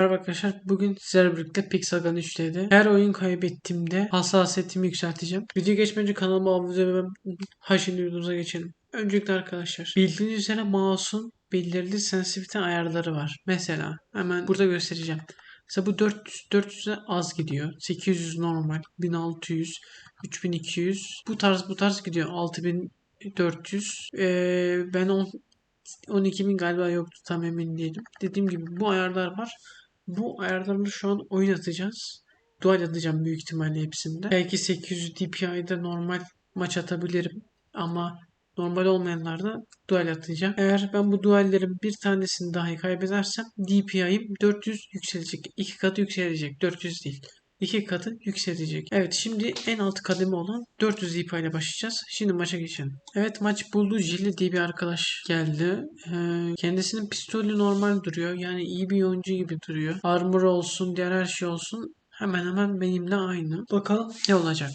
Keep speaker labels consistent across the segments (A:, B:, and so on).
A: Merhaba arkadaşlar. Bugün sizlerle birlikte Pixelgun 3D'de her oyun kaybettiğimde hassasiyetimi yükselteceğim. Video geçmeden önce kanalıma abone olmayı ve ha şimdi videomuza geçelim. Öncelikle arkadaşlar bildiğiniz üzere mouse'un belirli sensitivite ayarları var. Mesela hemen burada göstereceğim. Mesela bu 400 400'e az gidiyor. 800 normal, 1600, 3200 bu tarz bu tarz gidiyor. 6400. Ee, ben on, 12.000 galiba yoktu tam emin değilim. Dediğim gibi bu ayarlar var. Bu ayarlarını şu an oynatacağız. Dual atacağım büyük ihtimalle hepsinde. Belki 800 DPI'de normal maç atabilirim. Ama normal olmayanlarda dual atacağım. Eğer ben bu duallerin bir tanesini dahi kaybedersem DPI'm 400 yükselecek. iki katı yükselecek. 400 değil. İki katı yükselecek. Evet şimdi en alt kademe olan 400 DPI ile başlayacağız. Şimdi maça geçelim. Evet maç buldu. Jilly diye bir arkadaş geldi. Ee, kendisinin pistolü normal duruyor. Yani iyi bir oyuncu gibi duruyor. Armor olsun, diğer her şey olsun. Hemen hemen benimle aynı. Bakalım ne olacak.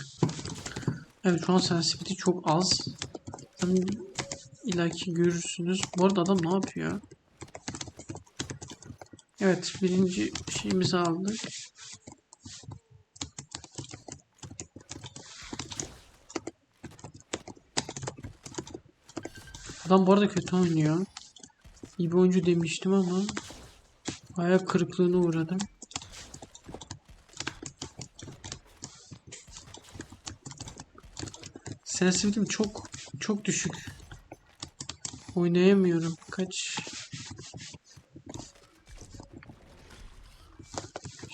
A: Evet şu an sensitivity çok az. İllaki görürsünüz. Bu arada adam ne yapıyor? Evet birinci şeyimizi aldık. Adam bu arada kötü oynuyor. İyi bir oyuncu demiştim ama ayak kırıklığına uğradım. Sensitivity'm çok çok düşük. Oynayamıyorum. Kaç?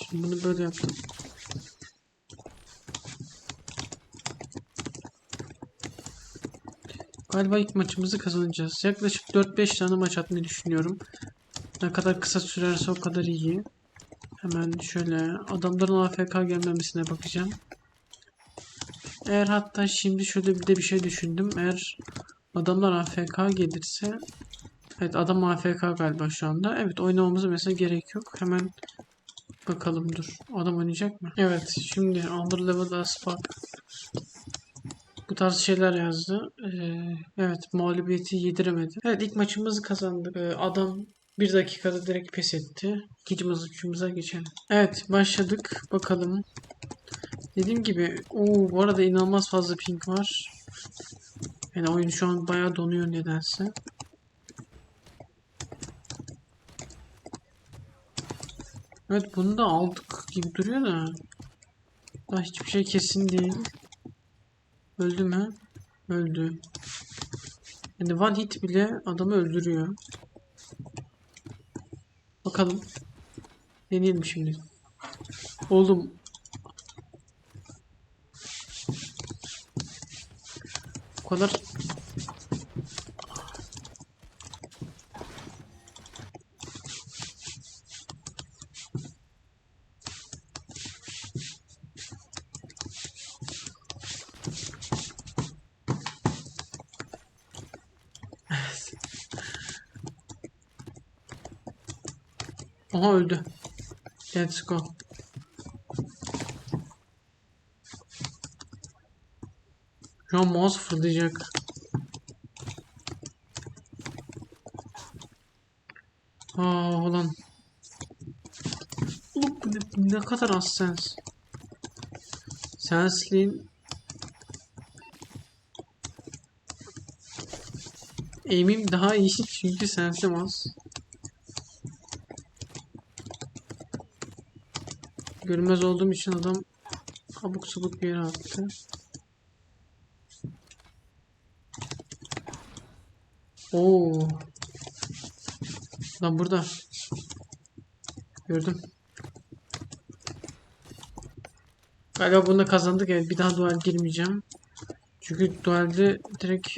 A: Şimdi bunu böyle yaptım. Galiba ilk maçımızı kazanacağız. Yaklaşık 4-5 tane maç atmayı düşünüyorum. Ne kadar kısa sürerse o kadar iyi. Hemen şöyle adamların AFK gelmemesine bakacağım. Eğer hatta şimdi şöyle bir de bir şey düşündüm. Eğer adamlar AFK gelirse Evet adam AFK galiba şu anda. Evet oynamamıza mesela gerek yok. Hemen bakalım dur. Adam oynayacak mı? Evet şimdi under level aspak tarz şeyler yazdı. Ee, evet mağlubiyeti yediremedi. Evet ilk maçımızı kazandık. Ee, adam bir dakikada direkt pes etti. İkinci maçımıza geçelim. Evet başladık. Bakalım. Dediğim gibi o bu arada inanılmaz fazla ping var. Yani oyun şu an bayağı donuyor nedense. Evet bunu da aldık gibi duruyor da. Daha hiçbir şey kesin değil. Öldü mü? Öldü. Yani one hit bile adamı öldürüyor. Bakalım. Deneyelim şimdi. Oğlum. O kadar Aha öldü. Let's go. An mouse fırlayacak. Aa ulan. Bu ne, ne kadar az sens. Sensliğin Aim'im daha iyi çünkü sensim az. Görünmez olduğum için adam kabuk sabuk bir yere attı. Oo. Lan burada. Gördüm. Galiba bunda kazandık. Evet bir daha duel girmeyeceğim. Çünkü duelde direkt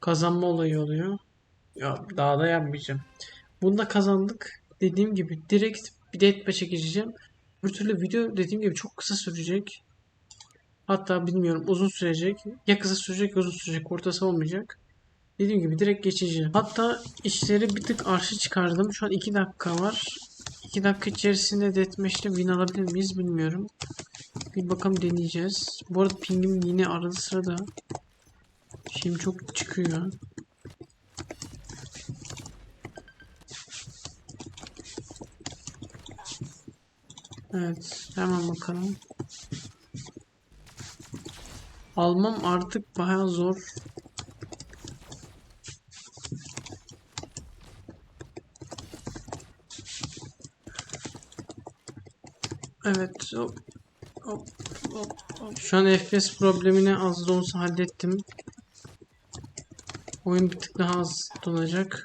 A: kazanma olayı oluyor. Ya daha da yapmayacağım. Bunda kazandık. Dediğim gibi direkt bir deathmatch'e geçeceğim. Bir türlü video dediğim gibi çok kısa sürecek. Hatta bilmiyorum uzun sürecek. Ya kısa sürecek ya uzun sürecek. Ortası olmayacak. Dediğim gibi direkt geçeceğim. Hatta işleri bir tık arşı çıkardım. Şu an 2 dakika var. 2 dakika içerisinde deathmatch'te win alabilir miyiz bilmiyorum. Bir bakalım deneyeceğiz. Bu arada pingim yine arada sırada şeyim çok çıkıyor. Evet, hemen bakalım. Almam artık bayağı zor. Evet, hop, hop, hop, hop. Şu an FPS problemini az da olsa hallettim. Oyun bir tık daha az donacak.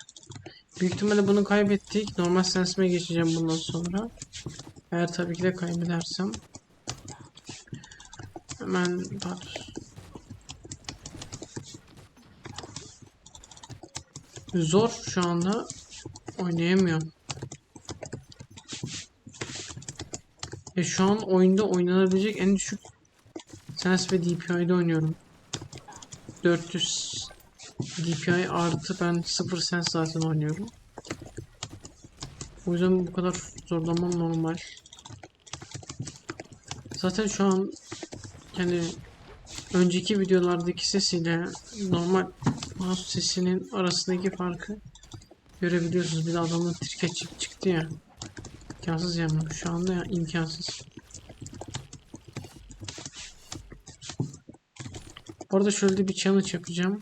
A: Büyük ihtimalle bunu kaybettik. Normal sensime geçeceğim bundan sonra. Eğer tabii ki de kaybedersem. Hemen tar. Zor şu anda. Oynayamıyorum. Ve şu an oyunda oynanabilecek en düşük sens ve DPI'de oynuyorum. 400 DPI artı ben 0 sens zaten oynuyorum. O yüzden bu kadar zorlamam normal. Zaten şu an yani önceki videolardaki sesiyle normal mouse sesinin arasındaki farkı görebiliyorsunuz. Bir de adamın çık çıktı ya. İmkansız yani şu anda ya imkansız. Bu arada şöyle bir challenge yapacağım.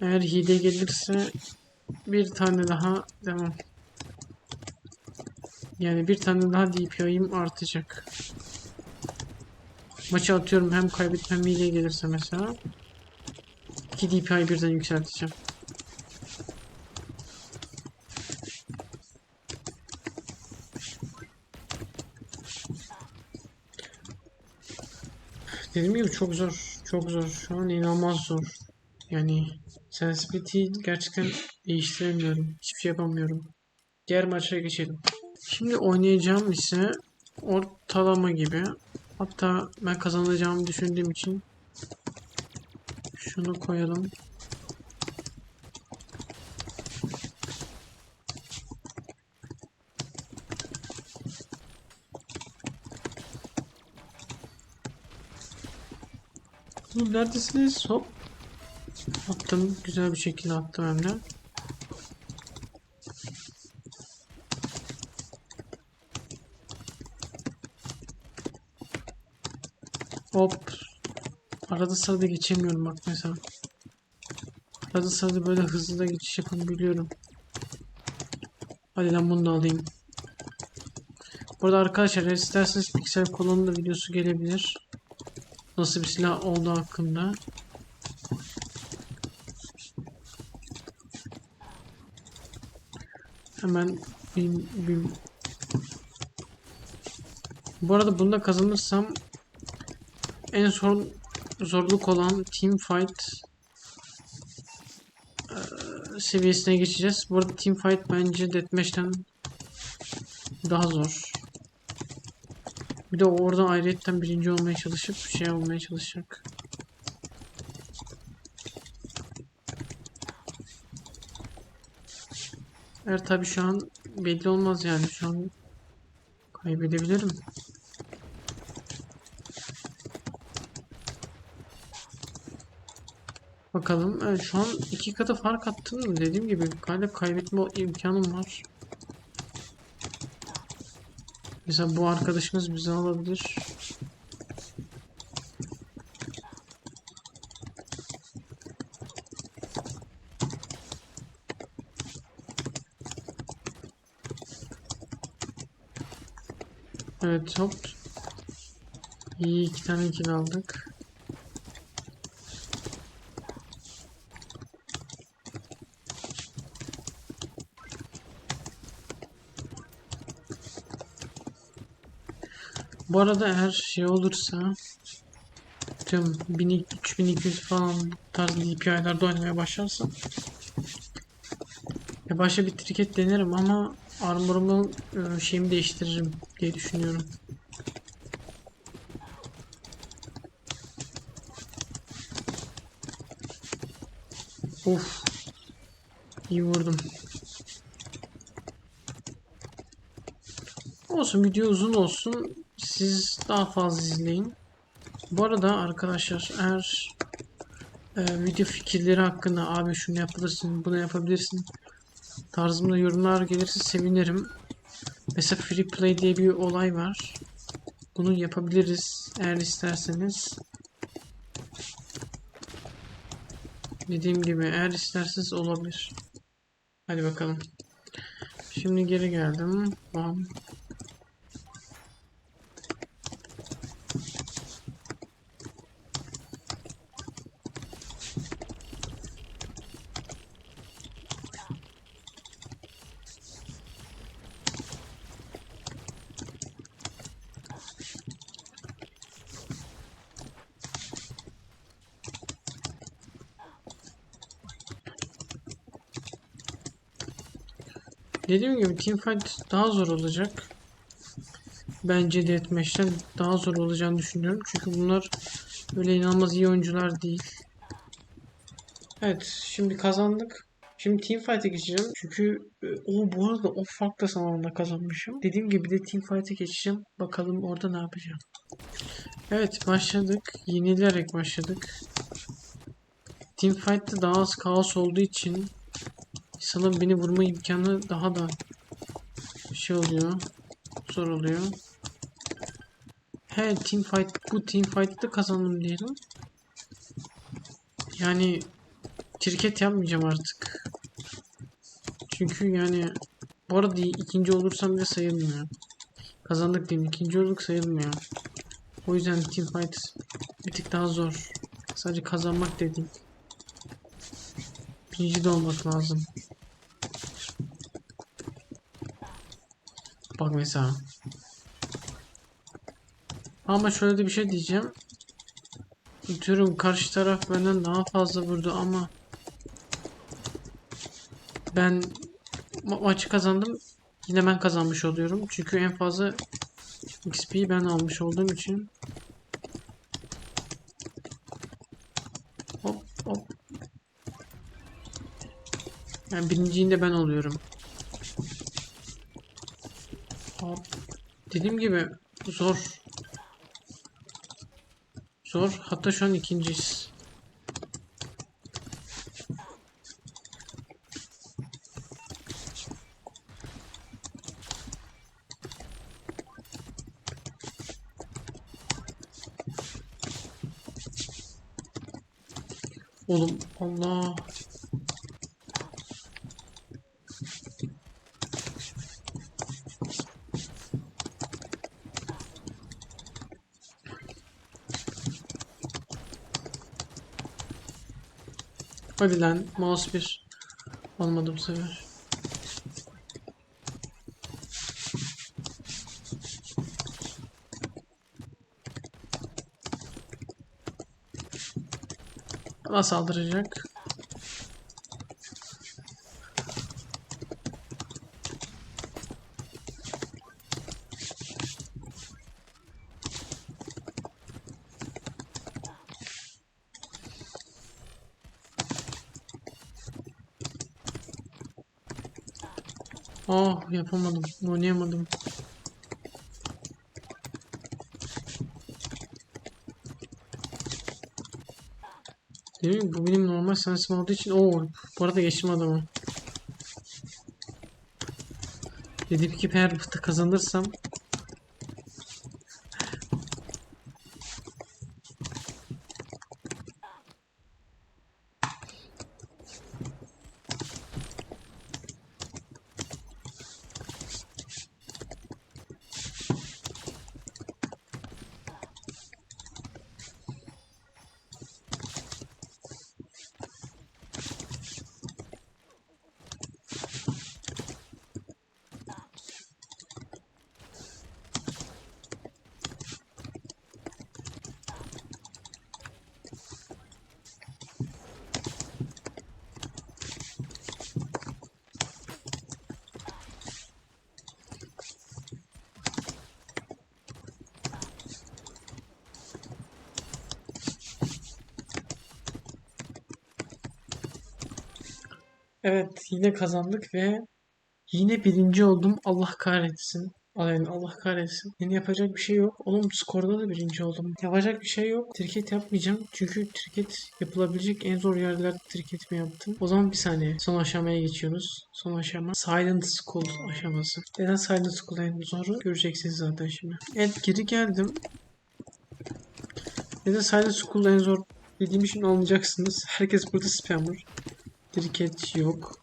A: Eğer hile gelirse bir tane daha devam. Yani bir tane daha DPI'm artacak. Maçı atıyorum hem kaybedip hem hile gelirse mesela. 2 DPI birden yükselteceğim. Dediğim gibi çok zor. Çok zor. Şu an inanılmaz zor. Yani sensitivity'yi gerçekten değiştiremiyorum. Hiçbir şey yapamıyorum. Diğer maça geçelim. Şimdi oynayacağım ise ortalama gibi. Hatta ben kazanacağımı düşündüğüm için şunu koyalım. Neredesiniz? Hop. Attım. Güzel bir şekilde attım hem de. Hop. Arada sırada geçemiyorum bak mesela. Arada sırada böyle hızlı da geçiş yapabiliyorum. Hadi lan bunu da alayım. Burada arkadaşlar isterseniz piksel kolonun da videosu gelebilir. Nasıl bir silah olduğu hakkında. Hemen bin, bin. Bu arada bunda kazanırsam en son zorluk olan team fight eee, seviyesine geçeceğiz. Bu arada team fight bence deathmatch'ten daha zor. Bir de orada ayrıyetten birinci olmaya çalışıp şey olmaya çalışacak. Eğer tabi şu an belli olmaz yani şu an kaybedebilirim. Bakalım. Evet, şu an iki katı fark attım. Dediğim gibi hala kaybetme imkanım var. Mesela bu arkadaşımız bizi alabilir. Evet hop. İyi iki tane kill aldık. Bu arada eğer şey olursa tüm 3200 falan bu tarz DPI'lerde oynamaya başlarsam ya başta bir triket denerim ama armorumu e, şeyimi değiştiririm diye düşünüyorum. Of. İyi vurdum. Olsun video uzun olsun. Siz daha fazla izleyin. Bu arada arkadaşlar eğer e, video fikirleri hakkında abi şunu yapabilirsin bunu yapabilirsin tarzımda yorumlar gelirse sevinirim. Mesela free play diye bir olay var. Bunu yapabiliriz eğer isterseniz. Dediğim gibi eğer isterseniz olabilir. Hadi bakalım. Şimdi geri geldim. Bam. Dediğim gibi teamfight daha zor olacak. Bence Deathmatch'ten daha zor olacağını düşünüyorum. Çünkü bunlar öyle inanılmaz iyi oyuncular değil. Evet, şimdi kazandık. Şimdi teamfight'e geçeceğim. Çünkü e, o bu arada o farklı zamanında kazanmışım. Dediğim gibi de teamfight'e geçeceğim. Bakalım orada ne yapacağım. Evet, başladık. Yenilerek başladık. Teamfight'te daha az kaos olduğu için sanırım beni vurma imkanı daha da şey oluyor. Zor oluyor. He team fight bu team fight'ta kazandım diyelim. Yani şirket yapmayacağım artık. Çünkü yani bu arada ikinci olursam bile sayılmıyor. Kazandık diyeyim. ikinci olduk sayılmıyor. O yüzden team fight bir tık daha zor. Sadece kazanmak dediğim. Birinci de olmak lazım. Bak mesela. Ama şöyle de bir şey diyeceğim. Diyorum karşı taraf benden daha fazla vurdu ama ben ma- maçı kazandım. Yine ben kazanmış oluyorum. Çünkü en fazla XP'yi ben almış olduğum için. Hop hop. Yani birinciyinde de ben oluyorum. Dediğim gibi zor. Zor. Hatta şu an ikinciyiz. Oğlum Allah. Hadi lan mouse bir. Olmadı bu sefer. Bana saldıracak. Değil mi? Bu benim normal sensim olduğu için Oo, bu arada geçtim adamı. Dedim ki eğer bu kazanırsam Evet yine kazandık ve yine birinci oldum. Allah kahretsin. Aynen Allah kahretsin. Yine yapacak bir şey yok. Oğlum skorda da birinci oldum. Yapacak bir şey yok. Triket yapmayacağım. Çünkü triket yapılabilecek en zor yerlerde triketimi yaptım. O zaman bir saniye. Son aşamaya geçiyoruz. Son aşama Silent School aşaması. Neden Silent School en zoru? Göreceksiniz zaten şimdi. Evet geri geldim. Neden Silent School en zor dediğim için anlayacaksınız. Herkes burada spammer. Triket yok.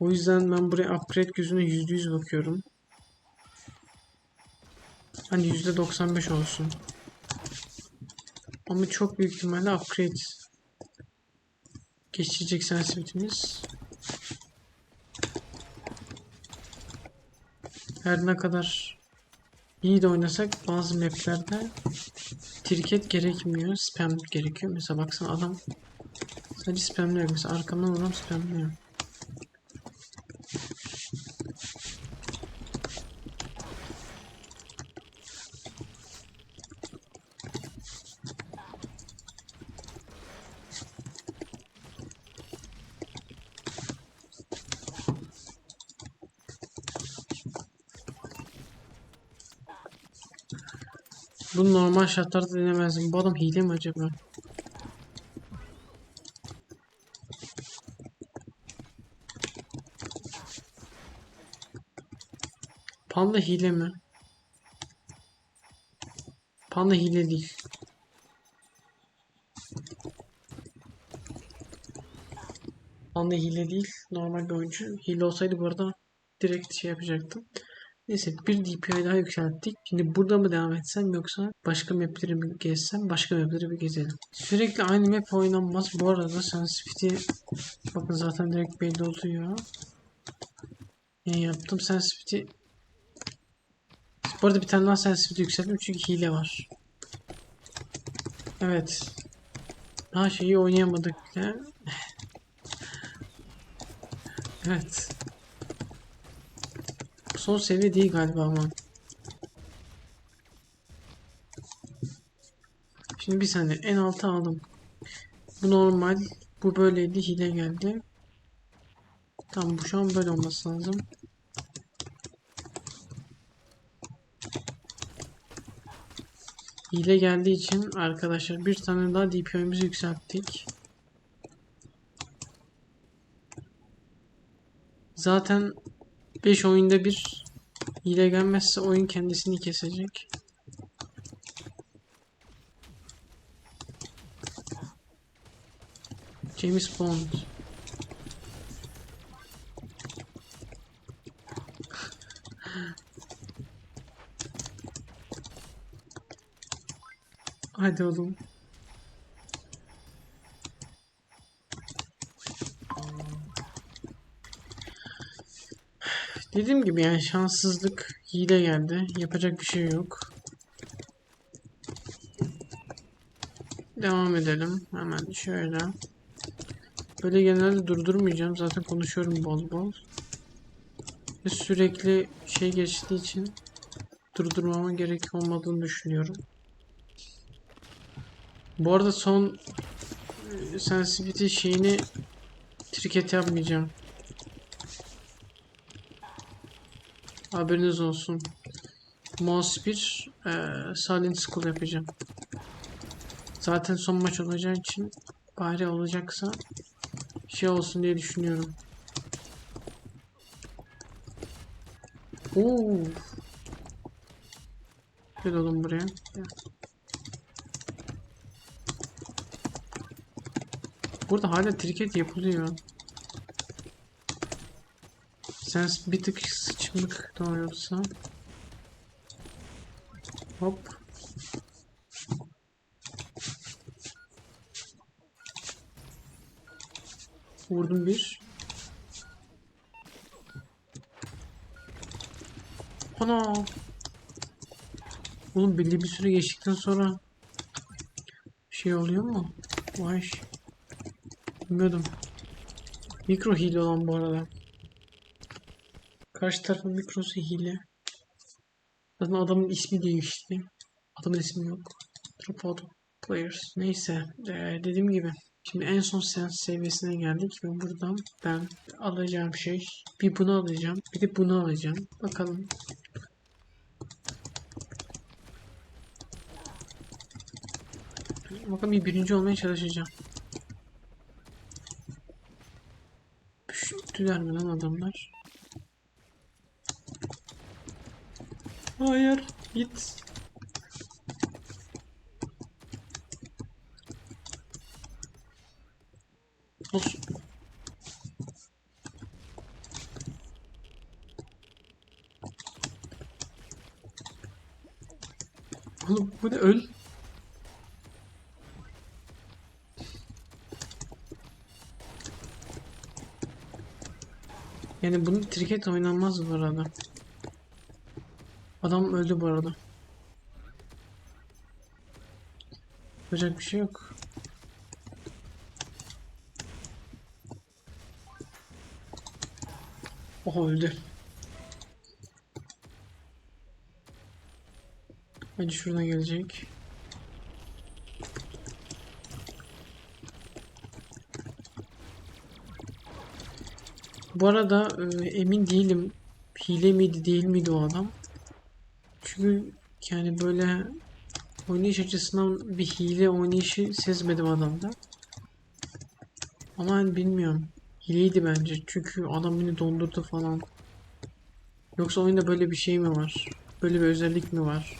A: O yüzden ben buraya upgrade gözüne %100 bakıyorum. Hani %95 olsun. Ama çok büyük ihtimalle upgrade geçecek sensitivity'miz. Her ne kadar iyi de oynasak bazı maplerde triket gerekmiyor. Spam gerekiyor. Mesela baksana adam sadece spamlıyor. Mesela arkamdan adam spamlıyor. Bu normal şartlarda denemezdim. Bu adam hile mi acaba? Panda hile mi? Panda hile değil. Panda hile değil. Normal bir oyuncu. Hile olsaydı bu arada direkt şey yapacaktım. Neyse bir DPI daha yükselttik. Şimdi burada mı devam etsem yoksa başka mapleri mi gezsem başka mapleri bir gezelim. Sürekli aynı map oynanmaz. Bu arada sensitivity bakın zaten direkt belli oluyor. Ne yaptım sensitivity bu arada bir tane daha sensitivity yükselttim çünkü hile var. Evet. Daha şeyi oynayamadık bile. evet. Son seviye değil galiba ama. Şimdi bir saniye en altı aldım. Bu normal. Bu böyleydi. Hile geldi. Tamam bu şu an böyle olması lazım. Hile geldiği için arkadaşlar bir tane daha DPI'mizi yükselttik. Zaten 5 oyunda bir hile gelmezse oyun kendisini kesecek. James Bond. Hadi oğlum. Dediğim gibi yani şanssızlık hile geldi. Yapacak bir şey yok. Devam edelim. Hemen şöyle. Böyle genelde durdurmayacağım. Zaten konuşuyorum bol bol. Ve sürekli şey geçtiği için durdurmama gerek olmadığını düşünüyorum. Bu arada son e, sensitivity şeyini triket yapmayacağım. Haberiniz olsun. Mouse 1 e, Silent School yapacağım. Zaten son maç olacağı için bari olacaksa şey olsun diye düşünüyorum. Oo. Gel oğlum buraya. Gel. Burada hala triket yapılıyor. Sen bir tık sıçımlık doğuyorsa. Hop. Vurdum bir. Ana. Oğlum belli bir süre geçtikten sonra şey oluyor mu? Vay. Bilmiyordum. Mikro hile olan bu arada. Karşı tarafın mikrosu hile. Zaten adamın ismi değişti. Adamın ismi yok. Tripod Players. Neyse. Ee, dediğim gibi. Şimdi en son seans seviyesine geldik ve buradan ben alacağım şey bir bunu alacağım bir de bunu alacağım. Bakalım. Bakalım bir birinci olmaya çalışacağım. Üşüttüler mi lan adamlar? Hayır git. Olsun. Oğlum bu ne öl? Yani bunun triket oynanmaz bu arada. Adam öldü bu arada. Yapacak bir şey yok. Oha öldü. Bence şuradan gelecek. Bu arada e, emin değilim. Hile miydi değil miydi o adam? Çünkü yani böyle oynayış açısından bir hile oynayışı sezmedim adamda. Ama ben bilmiyorum. Hileydi bence. Çünkü adam beni dondurdu falan. Yoksa oyunda böyle bir şey mi var? Böyle bir özellik mi var?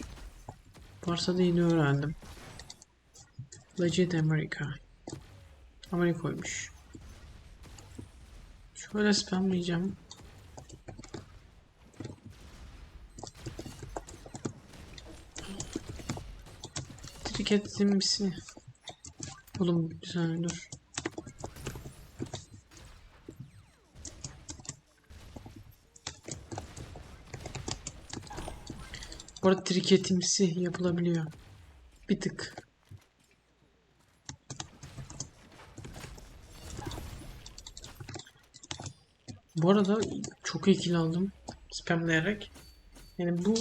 A: Varsa da yeni öğrendim. Legit America. Amerika'ymış. Şöyle spamlayacağım. Triket zimbisi. Oğlum bir saniye dur. Bu arada triketimsi yapılabiliyor. Bir tık. Bu arada çok iyi aldım. Spamlayarak. Yani bu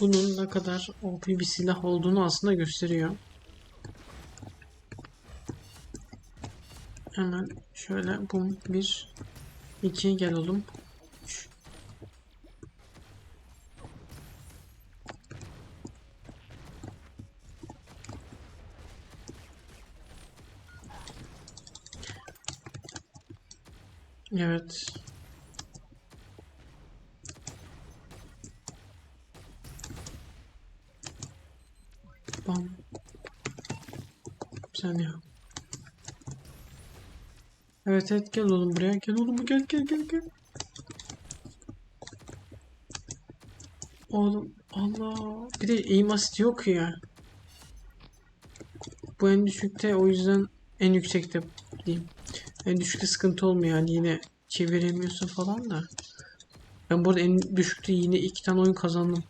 A: bunun ne kadar OP bir silah olduğunu aslında gösteriyor. Hemen şöyle bum bir iki gel oğlum. Üç. Evet. Bam. Bir saniye. Evet evet gel oğlum buraya. Gel oğlum gel gel gel gel. Oğlum Allah. Bir de aim assist yok ya. Bu en düşükte o yüzden en yüksekte diyeyim. En düşükte sıkıntı olmuyor yani yine çeviremiyorsun falan da. Ben burada en düşükte yine iki tane oyun kazandım.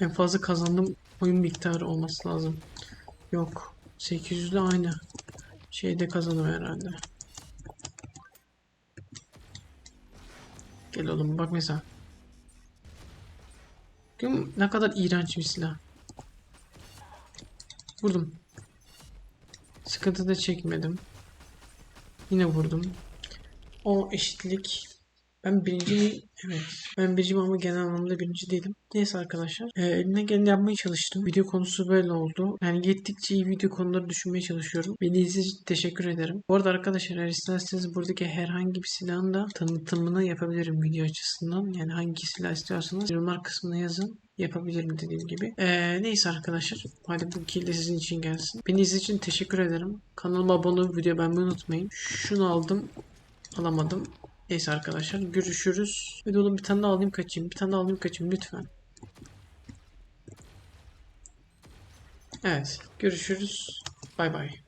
A: En fazla kazandığım oyun miktarı olması lazım. Yok. 800'de aynı. Şeyde kazanım herhalde. Gel oğlum bak mesela. Ne kadar iğrenç bir silah. Vurdum. Sıkıntı da çekmedim. Yine vurdum. O eşitlik. Ben birinci? Evet. Ben birinciyim ama genel anlamda birinci değilim. Neyse arkadaşlar. Ee, elimden geleni yapmaya çalıştım. Video konusu böyle oldu. Yani gittikçe iyi video konuları düşünmeye çalışıyorum. Beni izlediğiniz için teşekkür ederim. Bu arada arkadaşlar eğer isterseniz buradaki herhangi bir silahın da tanıtımını yapabilirim video açısından. Yani hangi silah istiyorsanız yorumlar kısmına yazın yapabilirim dediğim gibi. Ee, neyse arkadaşlar. Hadi bu kill sizin için gelsin. Beni izlediğiniz için teşekkür ederim. Kanalıma abone olup video beğenmeyi unutmayın. Şunu aldım. Alamadım. Neyse arkadaşlar görüşürüz. Hadi oğlum bir tane daha alayım kaçayım. Bir tane daha alayım kaçayım lütfen. Evet görüşürüz. Bay bay.